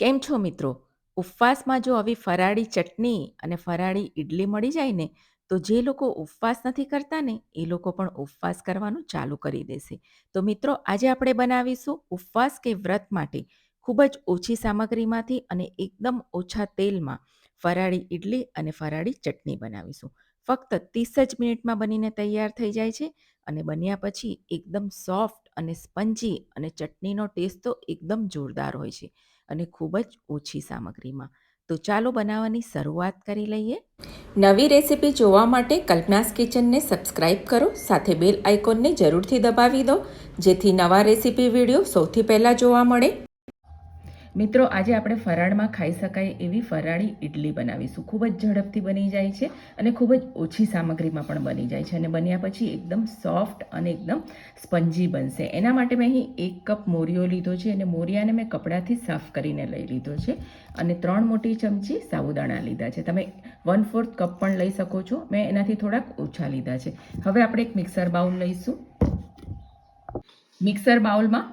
કેમ છો મિત્રો? ઉપવાસમાં જો આવી ફરાળી ચટણી અને ફરાળી ઇડલી મળી જાય ને, તો જે લોકો ઉપવાસ નથી કરતા ને, એ લોકો પણ ઉપવાસ કરવાનું ચાલુ કરી દેશે. તો મિત્રો, આજે આપણે બનાવીશું ઉપવાસ કે વ્રત માટે ખૂબ જ ઓછી સામગ્રીમાંથી અને એકદમ ઓછા તેલમાં ફરાળી ઇડલી અને ફરાળી ચટણી બનાવીશું. ફક્ત ત્રીસ જ મિનિટમાં બનીને તૈયાર થઈ જાય છે અને બન્યા પછી એકદમ સોફ્ટ અને સ્પંજી અને ચટણીનો ટેસ્ટ તો એકદમ જોરદાર હોય છે. અને ખૂબ જ ઓછી સામગ્રીમાં. તો ચાલો બનાવવાની શરૂઆત કરી લઈએ. નવી રેસીપી જોવા માટે કલ્પનાસ કિચનને સબસ્ક્રાઇબ કરો, સાથે બેલ આઇકોનને જરૂરથી દબાવી દો, જેથી નવા રેસીપી વીડિયો સૌથી પહેલાં જોવા મળે. મિત્રો, આજે આપણે ફરાળમાં ખાઈ શકાય એવી ફરાળી ઇડલી બનાવીશું. ખૂબ જ ઝડપથી બની જાય છે અને ખૂબ જ ઓછી સામગ્રીમાં પણ બની જાય છે અને બન્યા પછી એકદમ સોફ્ટ અને એકદમ સ્પંજી બનશે. એના માટે મેં અહીં એક કપ મોરિયો લીધો છે અને મોરિયાને મેં કપડાથી સાફ કરીને લઈ લીધો છે અને ત્રણ મોટી ચમચી સાબુદાણા લીધા છે. તમે વન ફોર્થ કપ પણ લઈ શકો છો. મેં એનાથી થોડાક ઓછા લીધા છે. હવે આપણે એક મિક્સર બાઉલ લઈશું. મિક્સર બાઉલમાં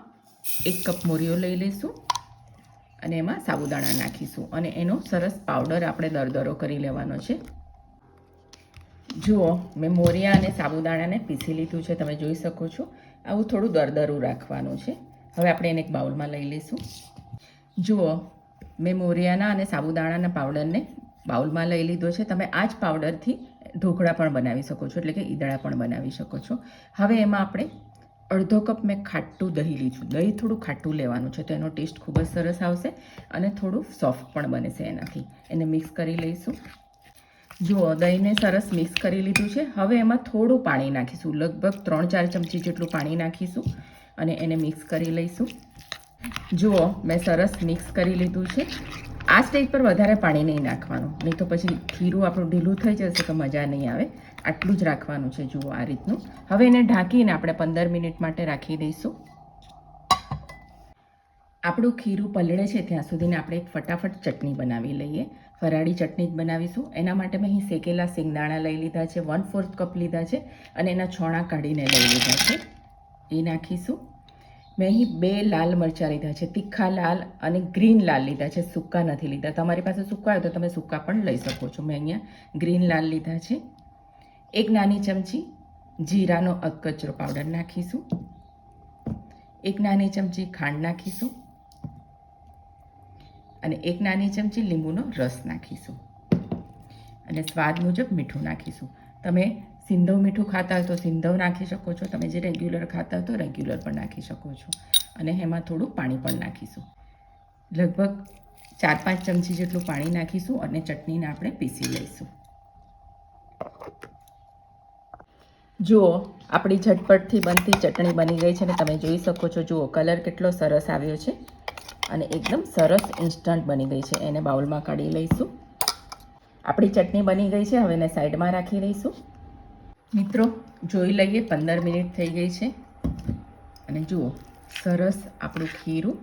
એક કપ મોરિયો લઈ લઈશું. અને એમાં સાબુદાણા નાખીશું. અને એનો સરસ પાવડર આપણે દરદરો કરી લેવાનો છે. જુઓ, મેં મોરિયા અને સાબુદાણાને પીસી લીધું છે, તમે જોઈ શકો છો. આવું થોડું દરદરું રાખવાનું છે. હવે આપણે એને એક બાઉલમાં લઈ લઈશું. જુઓ, મેં મોરિયાના અને સાબુદાણાના પાવડરને બાઉલમાં લઈ લીધો છે. તમે આ જ પાવડરથી ઢોકળા પણ બનાવી શકો છો, એટલે કે ઈદળા પણ બનાવી શકો છો. હવે એમાં આપણે અડધો કપ મેં ખાટું દહીં લીધું. દહીં થોડું ખાટું લેવાનું છે તો એનો ટેસ્ટ ખૂબ જ સરસ આવશે અને થોડું સોફ્ટ પણ બનશે એનાથી. એને મિક્સ કરી લઈશું. જુઓ દહીંને સરસ મિક્સ કરી લીધું છે, હવે એમાં થોડું પાણી નાખીશું. લગભગ ત્રણ ચાર ચમચી જેટલું પાણી નાખીશું અને એને મિક્સ કરી લઈશું. જુઓ, મેં સરસ મિક્સ કરી લીધું છે. આ સ્ટેજ પર વધારે પાણી નહીં નાખવાનું. નહીં તો પછી ખીરું આપણું ઢીલું થઈ જશે તો મજા નહીં આવે. આટલું જ રાખવાનું છે, જુઓ આ રીતનું. હવે એને ઢાંકીને આપણે પંદર મિનિટ માટે રાખી દઈશું. આપણું ખીરું પલળે છે ત્યાં સુધીને આપણે એક ફટાફટ ચટણી બનાવી લઈએ. ફરાળી ચટણી જ બનાવીશું. એના માટે મેં અહીં શેકેલા સિંગદાણા લઈ લીધા છે વન ફોર્થ કપ લીધા છે અને એના છોણા કાઢીને લઈ લીધા છે. એ નાખીશું. મેં અહીં બે લાલ મરચાં લીધા છે, તીખા લાલ અને ગ્રીન લાલ લીધા છે, સૂકા નથી લીધા. તમારી પાસે સૂકા હોય તો તમે સૂકા પણ લઈ શકો છો. મેં અહીંયા ગ્રીન લાલ લીધા છે. એક નાની ચમચી જીરાનો અધકચરો પાવડર નાખીશું. એક નાની ચમચી ખાંડ નાખીશું. અને એક નાની ચમચી લીંબુનો રસ નાખીશું. અને સ્વાદ મુજબ મીઠું નાખીશું. તમે સિંધવ મીઠું ખાતા હોય તો સિંધવ નાખી શકો છો. તમે જે રેગ્યુલર ખાતા હોય તો રેગ્યુલર પણ નાખી શકો છો. અને એમાં થોડું પાણી પણ નાખીશું. લગભગ ચાર પાંચ ચમચી જેટલું પાણી નાખીશું અને ચટણીને આપણે પીસી લઈશું. જુઓ, આપણી ઝટપટથી બનતી ચટણી બની ગઈ છે અને તમે જોઈ શકો છો, જુઓ, કલર કેટલો સરસ આવ્યો છે અને એકદમ સરસ ઇન્સ્ટન્ટ બની ગઈ છે. એને બાઉલમાં કાઢી લઈશું. આપણી ચટણી બની ગઈ છે, હવે એને સાઈડમાં રાખી લઈશું. મિત્રો, જોઈ લઈએ, પંદર મિનિટ થઈ ગઈ છે. અને જુઓ, સરસ આપણું ખીરું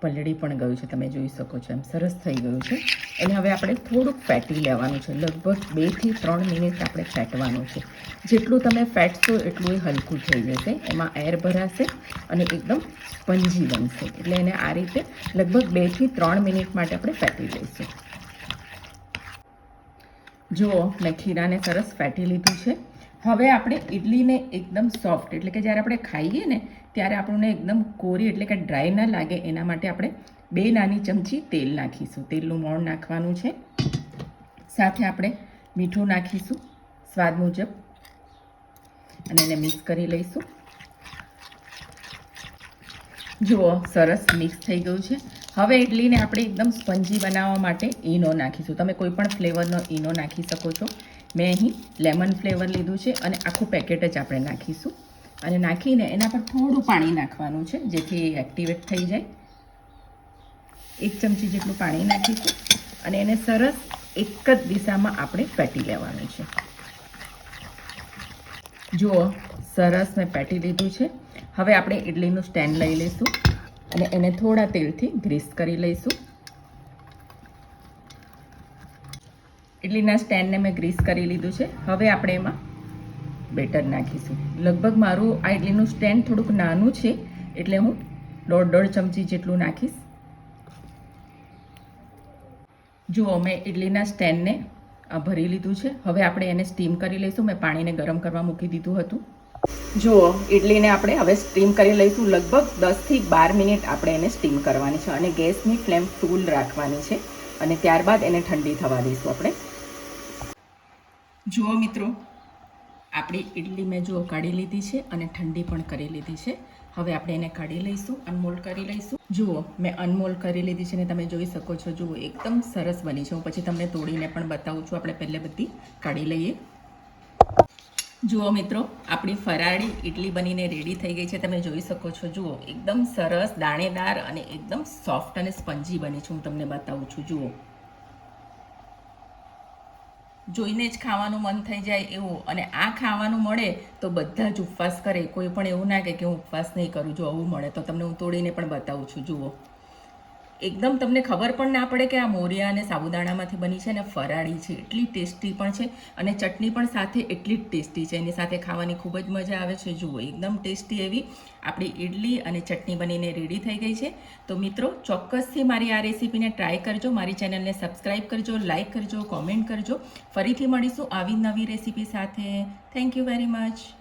પલળી પણ ગયું છે, તમે જોઈ શકો છો એમ. સરસ થઈ ગયું છે. એને હવે આપણે થોડુંક ફેટી લેવાનું છે. લગભગ બેથી ત્રણ મિનિટ આપણે ફેટવાનું છે. જેટલું તમે ફેટશો એટલું એ હલકું થઈ જશે. એમાં એર ભરાશે અને એકદમ સ્પંજી બનશે. એટલે એને આ રીતે લગભગ બેથી ત્રણ મિનિટ માટે આપણે ફેટી લઈશું. જુઓ મેં ખીરાને સરસ ફેટી લીધું છે. હવે આપણે ઇડલીને એકદમ સોફ્ટ એટલે કે જ્યારે આપણે ખાઈએ ને, ત્યારે આપણને એકદમ કોરી એટલે કે ડ્રાય ન લાગે, એના માટે આપણે બે નાની ચમચી તેલ નાખીશું. તેલનું મોણ નાખવાનું છે. સાથે આપણે મીઠું નાખીશું, સ્વાદ મુજબ. અને એને મિક્સ કરી લઈશું. જુઓ, સરસ મિક્સ થઈ ગયું છે. હવે ઇડલીને આપણે એકદમ સ્પંજી બનાવવા માટે ઈનો નાખીશું. તમે કોઈ પણ ફ્લેવરનો ઈનો નાખી શકો છો. મેં અહીં લેમન ફ્લેવર લીધું છે અને આખું પેકેટ જ આપણે નાખીશું. અને નાખીને એના પર થોડું પાણી નાખવાનું છે, જેથી એ એક્ટિવેટ થઈ જાય. એક ચમચી જેટલું પાણી નાખીશું અને એને સરસ એક જ દિશામાં આપણે પેટી લેવાનું છે. જુઓ, સરસ મેં પેટી લીધું છે. હવે આપણે ઇડલીનું સ્ટેન્ડ લઈ લઈશું અને એને થોડા તેલથી ગ્રીસ કરી લઈશું. ઇડલીના સ્ટેન્ડને મેં ગ્રીસ કરી લીધું છે. હવે આપણે એમાં બેટર નાખીશું. લગભગ મારું આ ઇડલીનું સ્ટેન્ડ થોડુંક નાનું છે, એટલે હું દોઢ દોઢ ચમચી જેટલું નાખીશ. જુઓ, મેં ઇડલીના સ્ટેન્ડને ભરી લીધું છે. હવે આપણે એને સ્ટીમ કરી લઈશું. મેં પાણીને ગરમ કરવા મૂકી દીધું હતું. જુઓ ઇડલીને આપણે હવે સ્ટીમ કરી લઈશું. લગભગ દસથી બાર મિનિટ આપણે એને સ્ટીમ કરવાની છે અને ગેસની ફ્લેમ ફૂલ રાખવાની છે અને ત્યારબાદ એને ઠંડી થવા દઈશું આપણે. જુઓ મિત્રો, આપણી ઇડલી મેં જુઓ કાઢી લીધી છે અને ઠંડી પણ કરી લીધી છે. હવે આપણે એને કાઢી લઈશું, અનમોલ્ડ કરી લઈશું. જુઓ, મેં અનમોલ્ડ કરી લીધી છે ને તમે જોઈ શકો છો, જુઓ, એકદમ સરસ બની છે. હું પછી તમને તોડીને પણ બતાવું છું. આપણે પહેલે બધી કાઢી લઈએ. જુઓ મિત્રો, આપણી ફરાળી ઇડલી બનીને રેડી થઈ ગઈ છે. તમે જોઈ શકો છો, જુઓ, એકદમ સરસ દાણેદાર અને એકદમ સોફ્ટ અને સ્પંજી બની છે. હું તમને બતાવું છું, જુઓ. જોઈને જ ખાવાનું મન થઈ જાય એવું. અને આ ખાવાનું મળે તો બધા જ ઉપવાસ કરે. કોઈ પણ એવું ના કે હું ઉપવાસ નહીં કરું. જો આવું મળે તો તમને હું તોડીને પણ બતાવું છું, જુઓ. એકદમ તમને ખબર પણ ના પડે કે આ મોરિયા અને સાબુદાણામાંથી બની છે અને ફરાળી છે. એટલી ટેસ્ટી પણ છે અને ચટણી પણ સાથે એટલી જ ટેસ્ટી છે. એની સાથે ખાવાની ખૂબ જ મજા આવે છે. જુઓ, એકદમ ટેસ્ટી એવી આપણી ઇડલી અને ચટણી બનીને રેડી થઈ ગઈ છે. તો મિત્રો, ચોક્કસથી મારી આ રેસીપીને ટ્રાય કરજો. મારી ચેનલને સબસ્ક્રાઈબ કરજો લાઇક કરજો કોમેન્ટ કરજો. ફરીથી મળીશું આવી નવી રેસીપી સાથે. Thank you very much